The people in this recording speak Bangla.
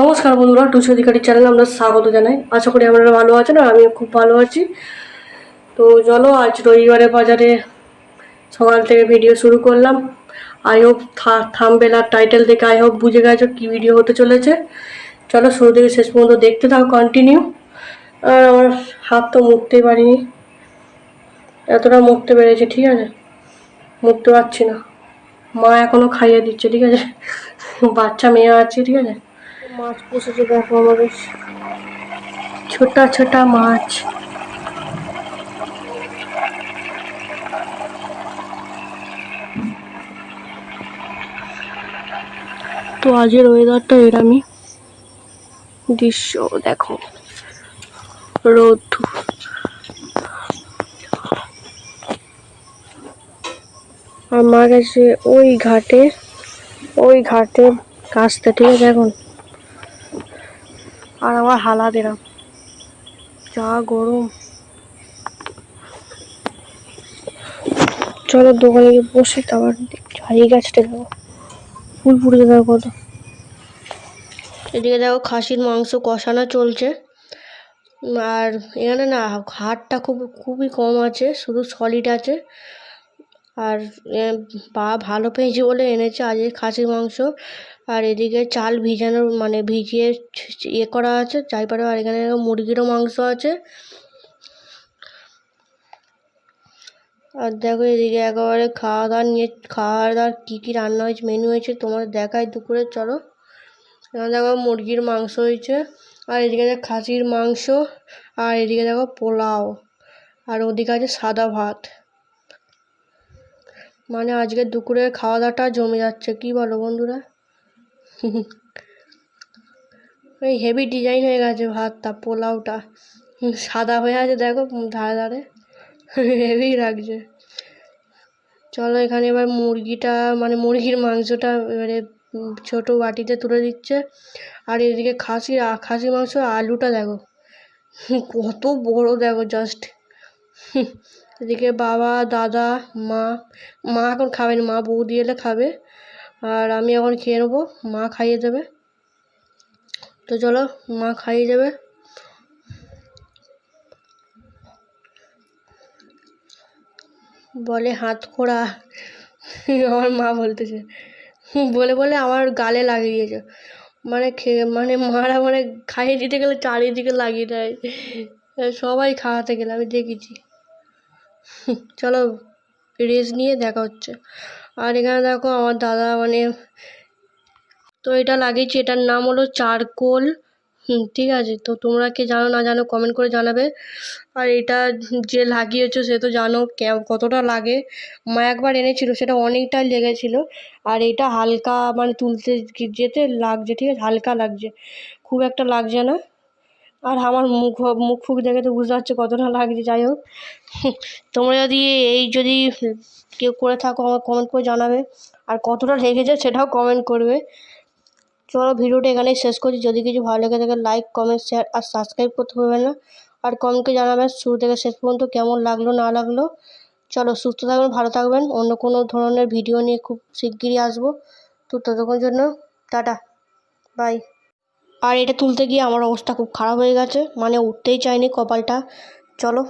নমস্কার বন্ধুরা, টুসু অধিকারী চ্যানেলে আমরা স্বাগত জানাই। আশা করি আপনারা ভালো আছেন আর আমিও খুব ভালো আছি। তো চলো, আজ রবিবারে বাজারে সকাল থেকে ভিডিও শুরু করলাম। আই হোপ থামবেল আর টাইটেল দেখে আই হোপ বুঝে গেছো কী ভিডিও হতে চলেছে। চলো, শুরু থেকে শেষ পর্যন্ত দেখতে থাকো কন্টিনিউ আর আমার হাত তো মুখতেই পারিনি। এতটা মুখতে পেরেছে, ঠিক আছে? মুখতে পারছি না। মা এখনও খাইয়ে দিচ্ছে, ঠিক আছে? বাচ্চা মেয়ে আছে, ঠিক আছে? মাছ পুষেছে দেখো আমাদের। ছোটা ছোটা মাছ। তো আজের ওয়েদারটা এরামি দৃশ্য, দেখো। রোদ মা গেছে ওই ঘাটে ওই ঘাটে কাজটা ঠিক আছে এখন আর আমার হালা দিলাম যা গরম। চলো দোকানে গিয়ে বসে, তারপর হারিয়ে গাছটা দেখো। ফুল ফুটে দেখো কত। এদিকে দেখো খাসির মাংস কষানো চলছে। আর এখানে না হাড়টা খুব, খুবই কম আছে, শুধু সলিড আছে। আর বা ভালো পেয়েছে বলে এনেছে আজকে খাসির মাংস। আর এদিকে চাল ভিজানো মানে ভিজিয়ে ইয়ে করা আছে যাই পারে আর এখানে মুরগিরও মাংস আছে। আর দেখো এদিকে একেবারে খাওয়া দাওয়া নিয়ে খাওয়া দাওয়ার কী কী রান্না হয়েছে মেনু হয়েছে তোমার দেখাই দুপুরে, চলো। এখানে দেখো মুরগির মাংস হয়েছে, আর এদিকে দেখো খাসির মাংস, আর এদিকে দেখো পোলাও, আর ওদিকে আছে সাদা ভাত। মানে আজকে দুপুরের খাওয়া দাওয়াটা জমে যাচ্ছে, কি বলো বন্ধুরা? এই হেভি ডিজাইন হয়ে গেছে ভাতটা, পোলাওটা। সাদা হয়ে আছে, দেখো, ধারে ধারে। হেভি লাগছে। চলো এখানে এবার মুরগিটা মানে মুরগির মাংসটা এবারে ছোট বাটিতে তুলে দিচ্ছে। আর এদিকে খাসির আ- খাসির মাংস, আলুটা দেখো। কত বড় দেখো জাস্ট এদিকে বাবা, দাদা, মা মা এখন খাবে না, মা বৌদি এলে খাবে। আর আমি এখন খেয়ে নেব, মা খাইয়ে দেবে। তো চলো, মা খাইয়ে দেবে। বলে হাত খোড়া। আমার মা বলতেছে, বলে বলে আমার গালে লাগিয়ে দিয়েছে। মানে খেয়ে মানে মারা মানে খাইয়ে দিতে গেলে চারিদিকে লাগিয়ে দেয়। সবাই খাওয়াতে গেলে, আমি দেখেছি। চলো রেস্ট নিয়ে দেখা হচ্ছে। আর এখানে দেখো আমার দাদা মানে তো এটা লাগিয়েছি, এটার নাম হলো চারকোল। হুম, ঠিক আছে, তো তোমরা কে জানো না জানো কমেন্ট করে জানাবে। আর এটা যে লাগিয়েছো সে তো জানো কতটা লাগে। মা একবার এনেছিল, সেটা অনেকটাই লেগেছিল। আর এটা হালকা মানে তুলতে যেতে লাগছে, ঠিক আছে, হালকা লাগছে। খুব একটা লাগছে না। আর আমার মুখ মুখ ফুক দেখে তো বুঝতে পারছ কতটা লাগছে, যাই হোক। তোমরা যদি এই যদি কেউ করে থাকো আমার কমেন্ট করে জানাবে। আর কতটা লেগেছে সেটাও কমেন্ট করবে। চলো ভিডিওটা এখানেই শেষ করছি। যদি কিছু ভালো লেগে থাকে লাইক কমেন্ট শেয়ার আর সাবস্ক্রাইব করতে ভুলবেন না। আর কমেন্টে জানাবেন শুরু থেকে শেষ পর্যন্ত কেমন লাগল, না লাগল। চলো সুস্থ থাকবেন, ভালো থাকবেন। অন্য কোনো ধরনের ভিডিও নিয়ে খুব শিগগিরই আসব। তো ততক্ষণ জন্য টাটা। বাই আর এটা তুলতে গিয়ে আমার অবস্থা খুব খারাপ হয়ে গেছে। মানে উঠতেই চায়নি কপালটা। চলো।